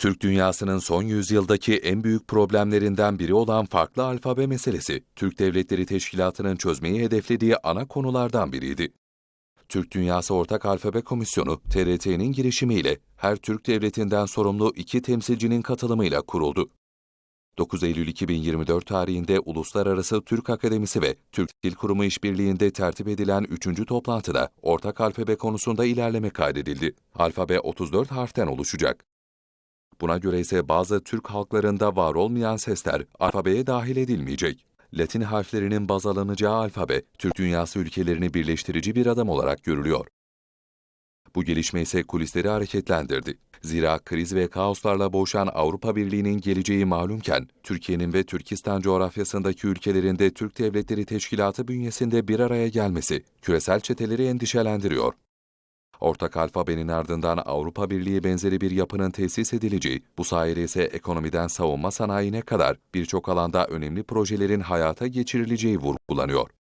Türk dünyasının son yüzyıldaki en büyük problemlerinden biri olan farklı alfabe meselesi, Türk Devletleri Teşkilatı'nın çözmeyi hedeflediği ana konulardan biriydi. Türk Dünyası Ortak Alfabe Komisyonu, TRT'nin girişimiyle her Türk devletinden sorumlu iki temsilcinin katılımıyla kuruldu. 9 Eylül 2024 tarihinde Uluslararası Türk Akademisi ve Türk Dil Kurumu işbirliğinde tertip edilen 3. toplantıda ortak alfabe konusunda ilerleme kaydedildi. Alfabe 34 harften oluşacak. Buna göre ise bazı Türk halklarında var olmayan sesler alfabeye dahil edilmeyecek. Latin harflerinin baz alınacağı alfabe, Türk dünyası ülkelerini birleştirici bir adım olarak görülüyor. Bu gelişme ise kulisleri hareketlendirdi. Zira kriz ve kaoslarla boğuşan Avrupa Birliği'nin geleceği malumken, Türkiye'nin ve Türkistan coğrafyasındaki ülkelerin de Türk Devletleri Teşkilatı bünyesinde bir araya gelmesi, küresel çeteleri endişelendiriyor. Ortak alfabenin ardından Avrupa Birliği benzeri bir yapının tesis edileceği, bu sayede ise ekonomiden savunma sanayine kadar birçok alanda önemli projelerin hayata geçirileceği vurgulanıyor.